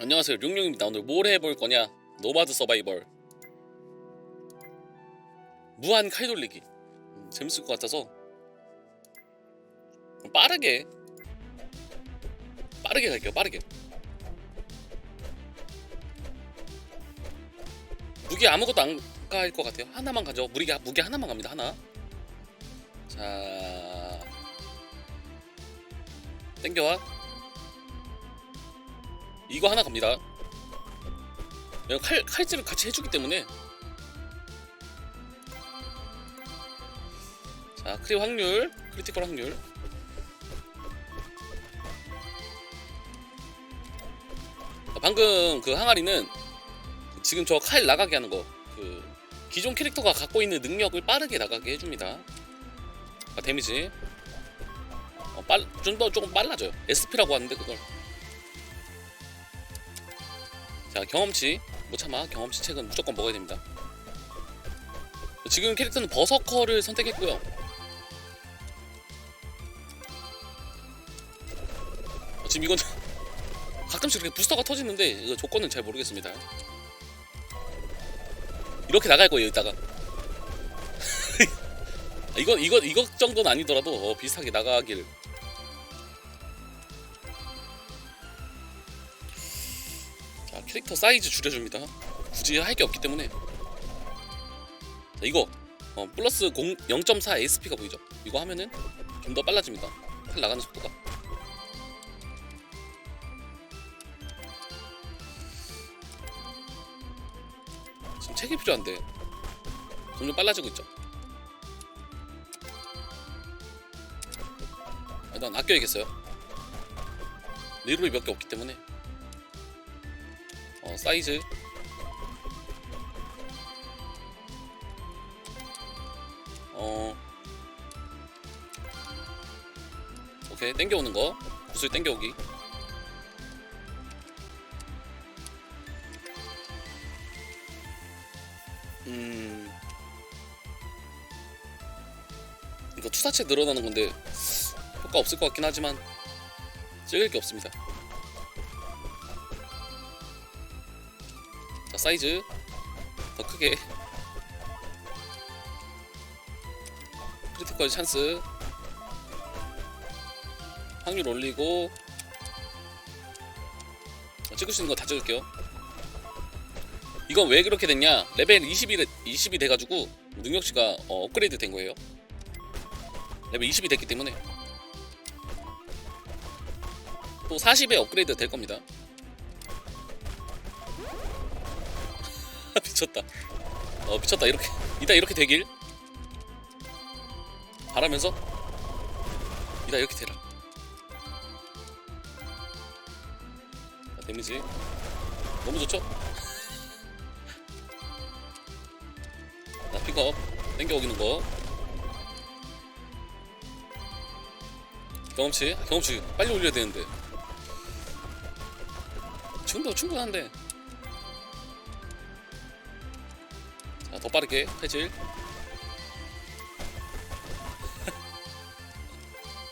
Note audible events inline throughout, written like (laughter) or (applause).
안녕하세요 룡룡입니다. 오늘 뭘 해볼 거냐? 노마드 서바이벌. 무한 칼 돌리기. 음, 재밌을 것 같아서. 빠르게. 빠르게 갈게요 빠르게. 무기 아무것도 안 갈 것 같아요. 하나만 가죠. 무기, 무기 하나만 갑니다 하나. 자. 땡겨와 이거 하나 갑니다. 칼 칼질을 같이 해주기 때문에 자 크리 확률 크리티컬 확률 자, 방금 그 항아리는 지금 저 칼 나가게 하는 거 그 기존 캐릭터가 갖고 있는 능력을 빠르게 나가게 해줍니다. 아, 데미지 어, 빨좀더 조금 빨라져요. SP라고 하는데 그걸 자 경험치. 못 참아. 경험치 책은 무조건 먹어야 됩니다. 지금 캐릭터는 버서커를 선택했고요. 어, 지금 이건 (laughs) 가끔씩 이렇게 부스터가 터지는데 이거 조건은 잘 모르겠습니다. 이렇게 나갈 거예요 이따가. (laughs) 이거 이거 이거 정도는 아니더라도 어, 비슷하게 나가길 캐릭터 사이즈 줄여줍니다. 굳이 할 게 없기 때문에. 자, 이거 어, 플러스 0, 0.4 SP가 보이죠? 이거 하면은 좀 더 빨라집니다. 칼 나가는 속도가. 지금 책이 필요한데 점점 빨라지고 있죠. 일단 아껴야겠어요. 리롤이 몇 개 없기 때문에. 어, 사이즈. 어. 오케이 땡겨오는 거. 구슬 땡겨오기. 음. 이거 투사체 늘어나는 건데 효과 없을 것 같긴 하지만 찍을 게 없습니다 사이즈? 더 크게. 크리티컬 찬스. 확률 올리고. 어, 찍을 수 있는 거 다 찍을게요. 이건 왜 그렇게 됐냐? 레벨 20이, 20이 돼가지고 능력치가 어, 업그레이드 된 거예요. 레벨 20이 됐기 때문에. 또 40에 업그레이드 될 겁니다 미쳤다. 어 미쳤다. 이렇게 이따 이렇게 되길. 바라면서. 이따 이렇게 되라. 자, 데미지. 너무 좋죠? (laughs) 자 픽업. 땡겨 오기는 거. 경험치? 아, 경험치. 빨리 올려야 되는데. 지금도 충분한데 더 빠르게 해질. (laughs)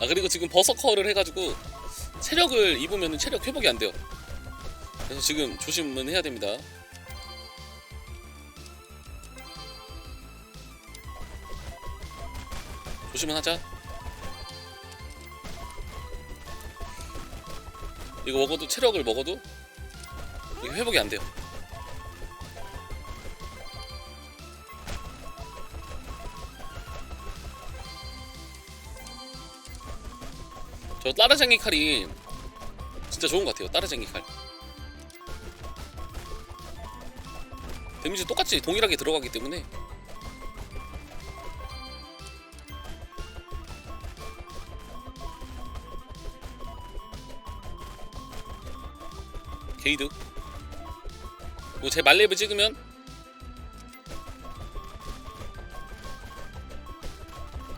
아 그리고 지금 버서커를 해가지고 체력을 입으면 체력 회복이 안 돼요. 그래서 지금 조심은 해야 됩니다. 조심은 하자. 이거 먹어도 체력을 먹어도 이게 회복이 안 돼요. 저 따라쟁이 칼이 진짜 좋은 것 같아요. 따라쟁이 칼. 데미지 똑같이 동일하게 들어가기 때문에 게이드 제 말렙을 찍으면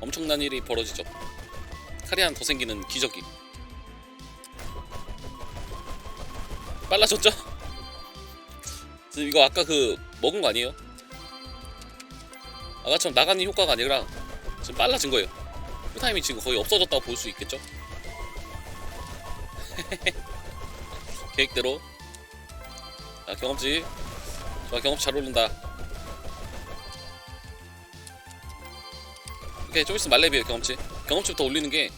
엄청난 일이 벌어지죠. 칼이 하나 더 생기는 기적이 빨라졌죠? 지금 이거 아까 그 먹은 거 아니에요? 아까처럼 나가는 효과가 아니라 지금 빨라진 거예요 타임이 지금 거의 없어졌다고 볼 수 있겠죠? (laughs) 계획대로 자 경험치 좋아 경험치 잘 오른다 오케이 좀 있으면 말레비에요 경험치 경험치부터 올리는 게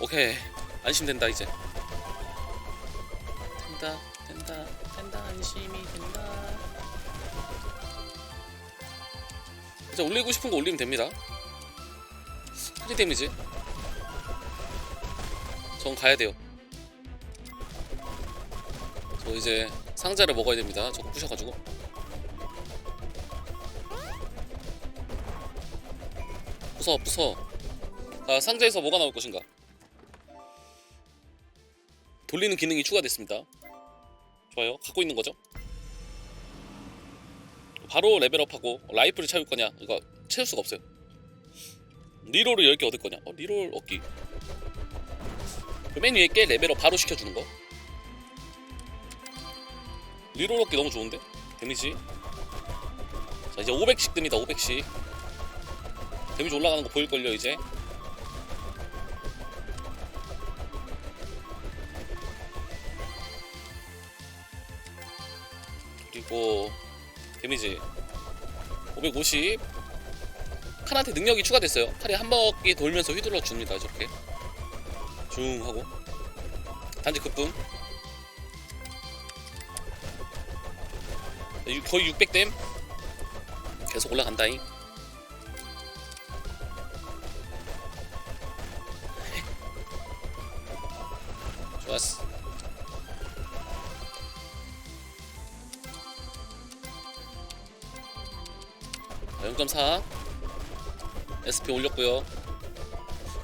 오케이. 안심된다 이제. 된다 된다 된다. 안심이 된다. 이제 올리고 싶은 거 올리면 됩니다. 크리 데미지? 전 가야 돼요. 저 이제 상자를 먹어야 됩니다. 저거 부셔가지고. 부숴 부숴. 자 상자에서 뭐가 나올 것인가 돌리는 기능이 추가됐습니다. 좋아요. 갖고 있는 거죠? 바로 레벨업하고 라이프를 채울 거냐? 이거 채울 수가 없어요. 리롤을 10개 얻을 거냐? 어, 리롤 얻기. 그맨 위에 게 레벨업 바로 시켜주는 거. 리롤 얻기 너무 좋은데? 데미지? 자 이제 500씩 뜹니다 500씩. 데미지 올라가는 거 보일걸요 이제 그리고 데미지. 550 칼한테 능력이 추가됐어요. 칼이 한 바퀴 돌면서 휘둘러 줍니다 저렇게. 중 하고. 단지 급분 유- 거의 600댐. 계속 올라간다잉. (laughs) 좋았어 0.4 SP 올렸고요.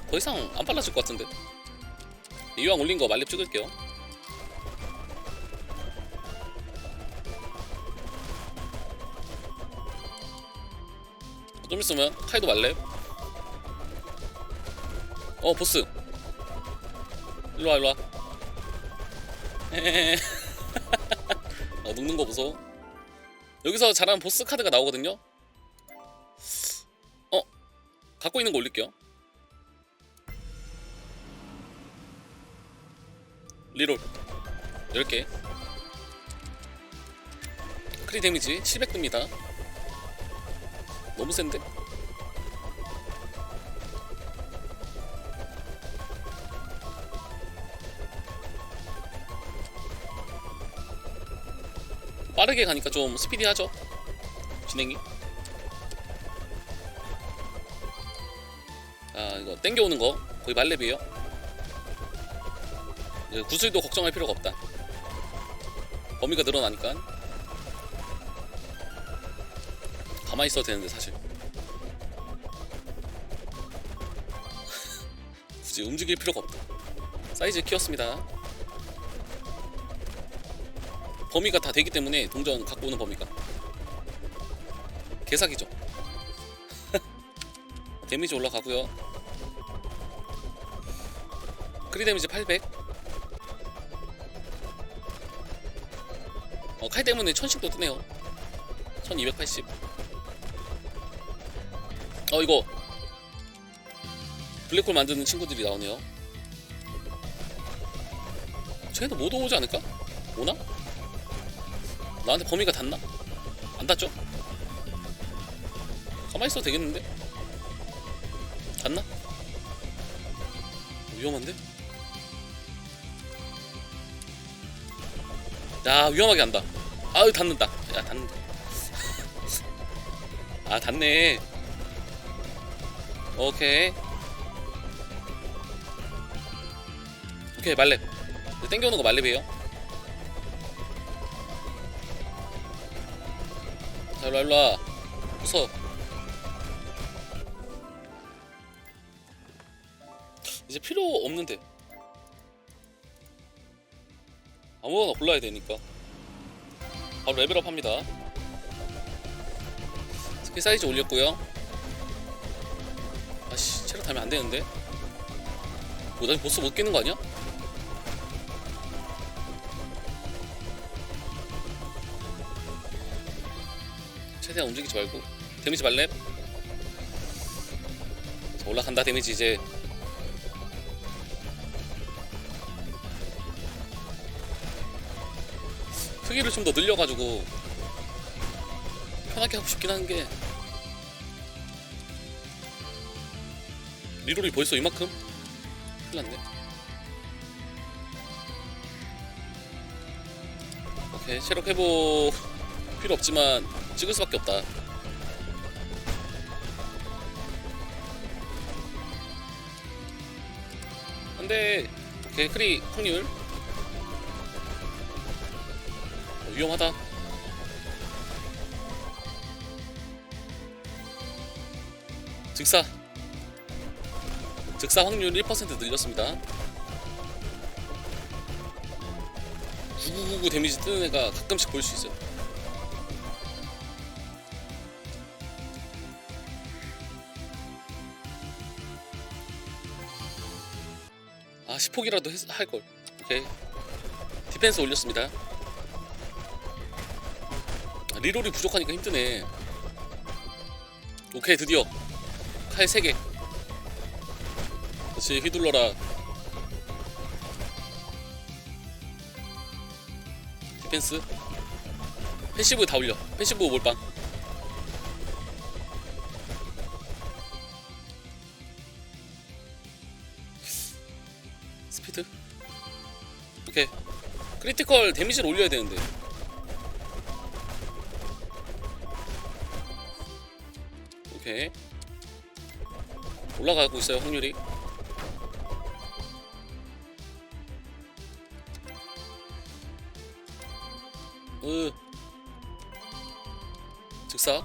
더 이상 안 빨라질 것 같은데. 이왕 올린 거 말렙 찍을게요. 좀 있으면 카이도 말렙. 어 보스. 일로와 일로와. (laughs) 어, 녹는 거 보소. 여기서 잘하면 보스 카드가 나오거든요 갖고 있는 거 올릴게요. 리롤. 10개. 크리 데미지 700 뜹니다. 너무 센데? 빠르게 가니까 좀 스피디하죠? 진행이 아 이거 땡겨오는 거. 거의 말렙이에요. 구슬도 걱정할 필요가 없다. 범위가 늘어나니까. 가만히 있어도 되는데 사실. (laughs) 굳이 움직일 필요가 없다. 사이즈 키웠습니다. 범위가 다 되기 때문에 동전 갖고 오는 범위가. 개사기죠. (laughs) 데미지 올라가고요 크리 데미지 800 어, 칼 때문에 1000씩도 뜨네요 1280어 이거 블랙홀 만드는 친구들이 나오네요 쟤도 못 오지 않을까? 오나? 나한테 범위가 닿나? 안 닿죠? 가만히 있어도 되겠는데? 닿나? 위험한데? 야 위험하게 한다. 아유 닿는다. 야 닿는다. (laughs) 아 닿네. 오케이. 오케이 말렙. 땡겨오는 거 말렙이에요. 자 일로와 일로와. 웃어. 이제 필요 없는데 아무거나 골라야 되니까. 바로 레벨업 합니다. 스킬 사이즈 올렸고요. 아씨 체력 타면 안 되는데? 뭐, 나 보스 못 깨는 거 아니야? 최대한 움직이지 말고. 데미지 자, 올라간다 데미지 이제 크기를 좀 더 늘려가지고 편하게 하고 싶긴 한 게 리롤이 벌써 이만큼? 큰일 났네. 오케이 체력 회복 (laughs) 필요 없지만 찍을 수밖에 없다. 안돼 오케이 크리 확률 위험하다. 즉사. 즉사 확률 1% 늘렸습니다. 9999 데미지 뜨는 애가 가끔씩 볼 수 있어요. 아 10폭이라도 할걸. 오케이. 디펜스 올렸습니다. 아, 리롤이 부족하니까 힘드네. 오케이 드디어. 칼 3개. 그렇지 휘둘러라. 디펜스. 패시브 다 올려. 패시브 몰빵. 스피드. 오케이. 크리티컬 데미지를 올려야 되는데 오케이 올라가고 있어요 확률이. 으. 즉사.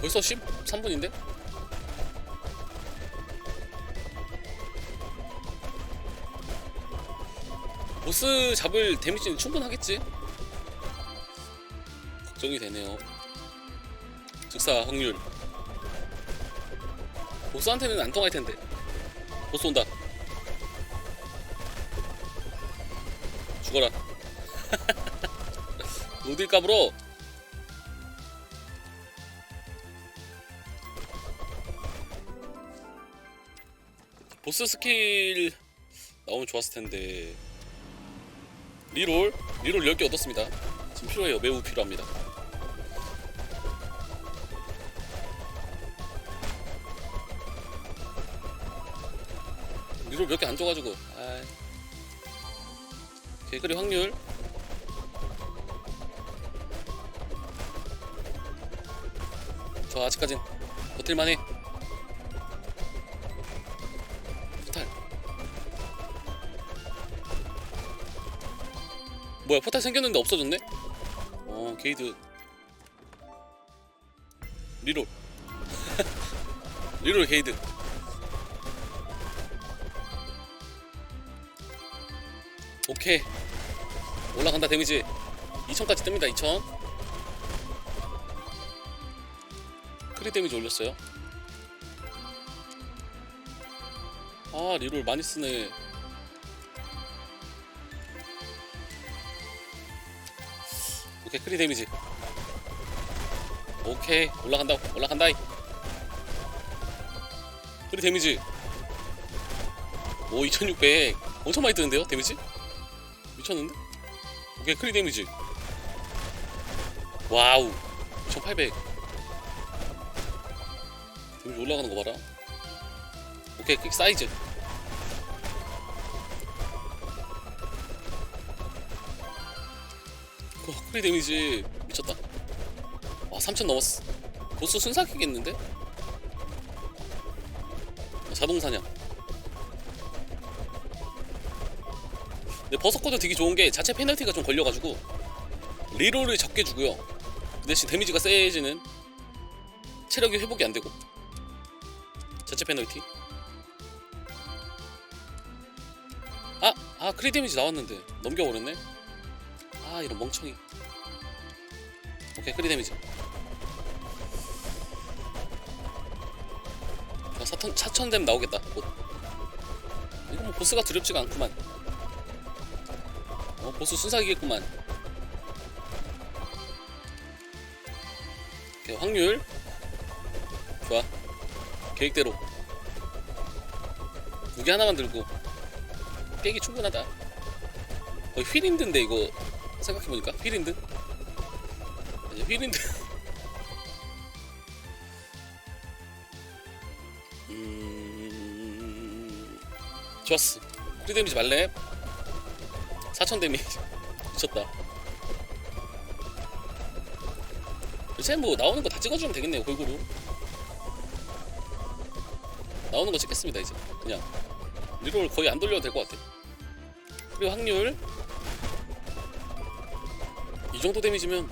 벌써 13분인데? 보스 잡을 데미지는 충분하겠지? 걱정이 되네요. 즉사 확률. 보스한테는 안 통할 텐데. 보스 온다. 죽어라. (laughs) 어딜 까불어 보스 스킬 나오면 좋았을 텐데 리롤 리롤 10개 얻었습니다. 지금 필요해요. 매우 필요합니다. 리롤 몇 개 안 줘가지고 아이. 개그리 확률. 저 아직까진 버틸만해 뭐야 포탈 생겼는데 없어졌네? 어 게이드. 리롤. (laughs) 리롤 게이드. 오케이. 올라간다 데미지. 2000까지 뜹니다 2000 크리 데미지 올렸어요. 아 리롤 많이 쓰네 오케이 크리 데미지. 오케이 올라간다 올라간다. 크리 데미지. 오 2600 엄청 많이 뜨는데요 데미지? 미쳤는데? 오케이 크리 데미지. 와우 1800 데미지 올라가는 거 봐라. 오케이 퀵 사이즈 어, 크리 데미지. 미쳤다. 와 3000 넘었어. 보스 순삭이겠는데? 어, 자동 사냥. 근데 버섯코드 되게 좋은 게 자체 페널티가 좀 걸려가지고 리롤을 적게 주고요. 그 대신 데미지가 세지는 체력이 회복이 안 되고. 자체 페널티. 아! 아 크리 데미지 나왔는데 넘겨버렸네 아 이런 멍청이. 오케이 크리 데미지. 아, 사천, 사천댐 나오겠다 곧. 이거 뭐 보스가 두렵지가 않구만. 어 보스 순삭이겠구만. 오케이, 확률. 좋아. 계획대로. 무기 하나만 들고. 깨기 충분하다. 거의 휠인드인데 이거 생각해보니까 휠인드 이제 휠인드 음... 좋았어. 프리 데미지 말래. 4000 데미지. (laughs) 미쳤다. 이제 뭐 나오는 거 다 찍어주면 되겠네요 골고루. 나오는 거 찍겠습니다 이제. 그냥. 리롤 거의 안 돌려도 될 것 같아. 그리고 확률 이 정도 데미지면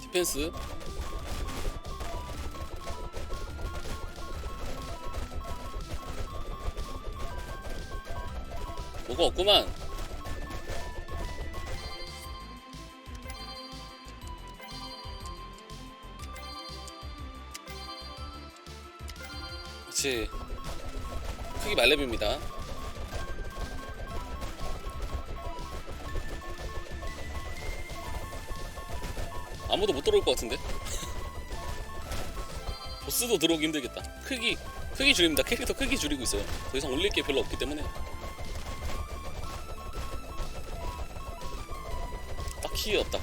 디펜스. 뭐가 없구만. 그렇 지 크기 말렙입니다. 아무도 못 들어올 것 같은데? (laughs) 보스도 들어오기 힘들겠다. 크기 크기 줄입니다. 캐릭터 크기 줄이고 있어요. 더 이상 올릴 게 별로 없기 때문에. 딱히 없다.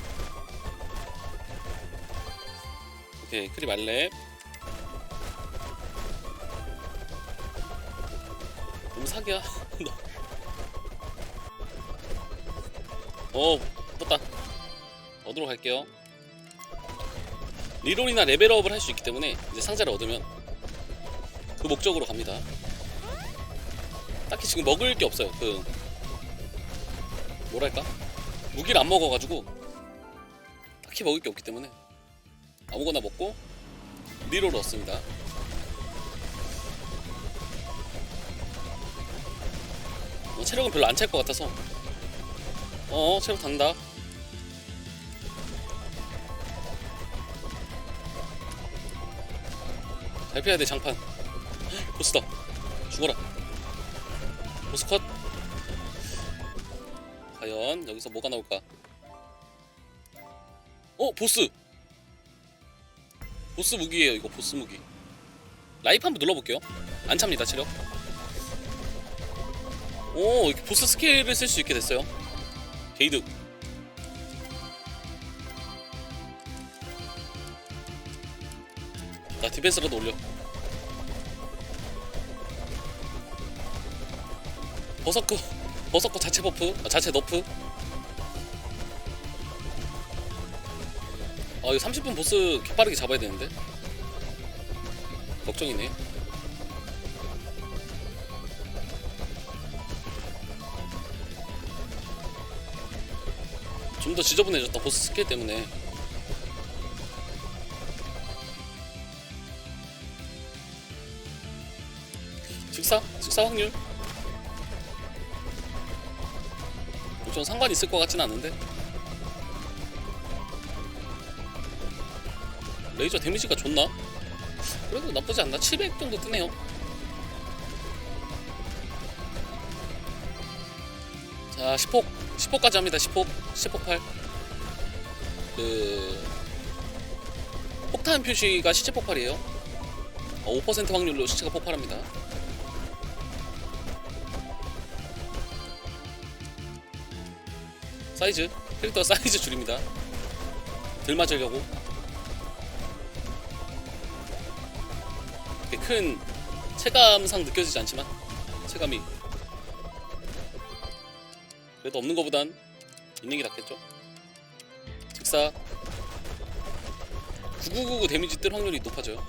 오케이 크리 말렙 너. 어 떴다. 얻으러 갈게요. 리롤이나 레벨업을 할 수 있기 때문에 이제 상자를 얻으면 그 목적으로 갑니다. 딱히 지금 먹을 게 없어요. 그 뭐랄까? 무기를 안 먹어가지고 딱히 먹을 게 없기 때문에 아무거나 먹고 리롤을 얻습니다 체력은 별로 안 찰 것 같아서. 어 체력 단다. 잘 피해야 돼 장판. (gasps) 보스다. 죽어라. 보스 컷. 과연 여기서 뭐가 나올까? 어 보스! 보스 무기예요 이거 보스 무기. 라이프 한번 눌러볼게요. 안 찹니다 체력 오 이렇게 보스 스킬을 쓸 수 있게 됐어요. 게이드. 나 디펜스라도 올려. 버섯코 버섯코 자체 버프 아, 자체 너프. 아 이거 30분 보스 개빠르게 잡아야 되는데? 걱정이네 좀 더 지저분해졌다 보스 스킬 때문에 즉사? 즉사 확률? 좀 상관 있을 것 같진 않은데 레이저 데미지가 좋나? 그래도 나쁘지 않나? 700 정도 뜨네요 자 10폭 10폭까지 합니다. 10폭 10폭 8 그... 폭탄 표시가 시체 폭발이에요. 어, 5% 확률로 시체가 폭발합니다. 사이즈 캐릭터 사이즈 줄입니다. 들 맞으려고. 큰 체감상 느껴지지 않지만 체감이 그래도 없는 것보단 있는 게 낫겠죠? 즉사. 9999 데미지 뜰 확률이 높아져요.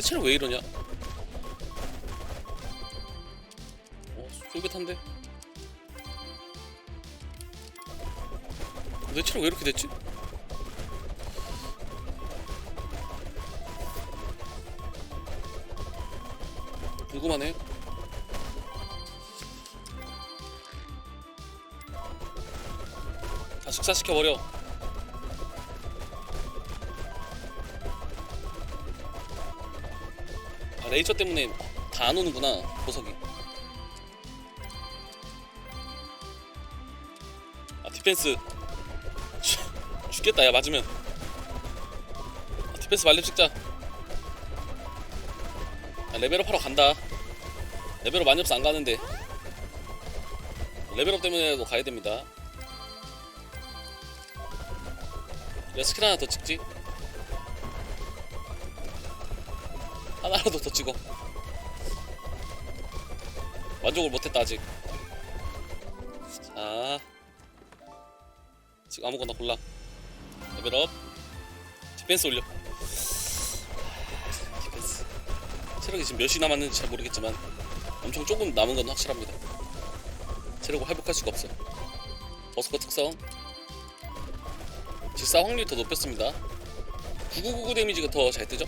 체력 왜 이러냐? 어 쫄깃한데? 내 체력 왜 이렇게 됐지? 궁금하네. 다 식사시켜 버려. 아, 레이저 때문에 다 안 오는구나, 보석이. 아, 디펜스. 죽겠다 야 맞으면 아, 디펜스 말렙 찍자 아, 레벨업 하러 간다 레벨업 없어 안 가는데 레벨업 때문에도 가야 됩니다 야 스킬 하나 더 찍지? 하나라도 더 찍어. 만족을 못했다 아직. 자. 지금 아무거나 골라. 레벨업. 디펜스 올려. 디펜스. 체력이 지금 몇이 남았는지 잘 모르겠지만 엄청 조금 남은 건 확실합니다. 체력을 회복할 수가 없어. 버스커 특성 직사 확률이 더 높였습니다. 9999 데미지가 더 잘 뜨죠?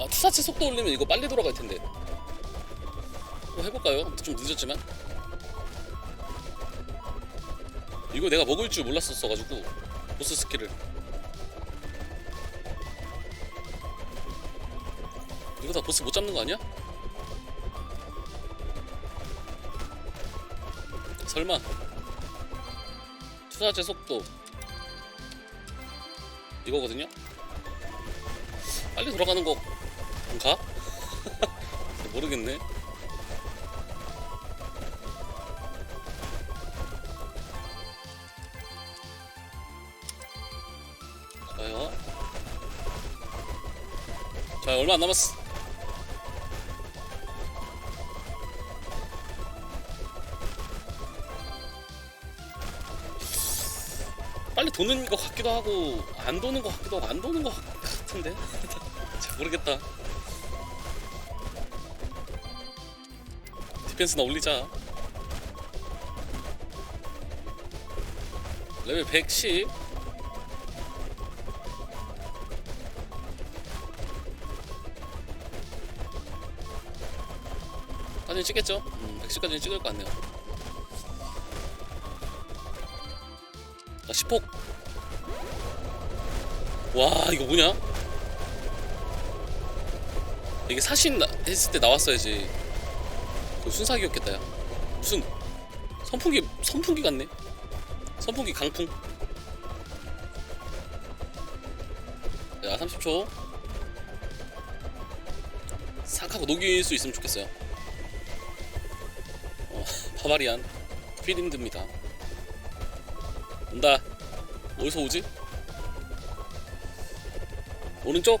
아 투사체 속도 올리면 이거 빨리 돌아갈 텐데. 뭐 해볼까요? 좀 늦었지만. 이거 내가 먹을 줄 몰랐었어가지고 보스 스킬을. 이거 다 보스 못 잡는 거 아니야? 설마 투사체 속도 이거거든요? 빨리 돌아가는 거 가? (laughs) 모르겠네. 좋아요. 자, 얼마 안 남았어. 도는 것 같기도 하고 안 도는 것 같기도 하고 안 도는 것 같- 같은데 (laughs) 잘 모르겠다. 디펜스나 올리자 레벨 110 사진 찍겠죠? 음, 110까지는 찍을 것 같네요 자 10폭 와 이거 뭐냐? 이게 사신 나- 했을 때 나왔어야지. 그 순삭이었겠다 야. 무슨 선풍기 선풍기 같네? 선풍기 강풍. 자 30초. 싹 하고 녹일 수 있으면 좋겠어요. 어, (laughs) 바바리안. 필름드입니다. 온다 어디서 오지? 오른쪽?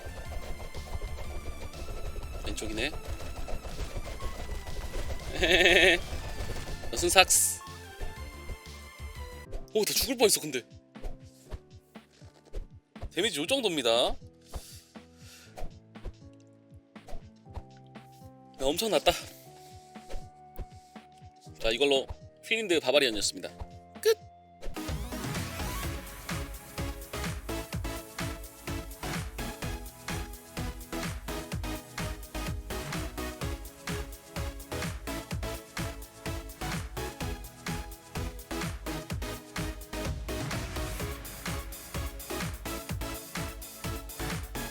왼쪽이네. (laughs) 무슨 삭스. 오 다 죽을 뻔했어 근데. 데미지 요 정도입니다. 야, 엄청 났다. 자 이걸로 휘린드 바바리안이었습니다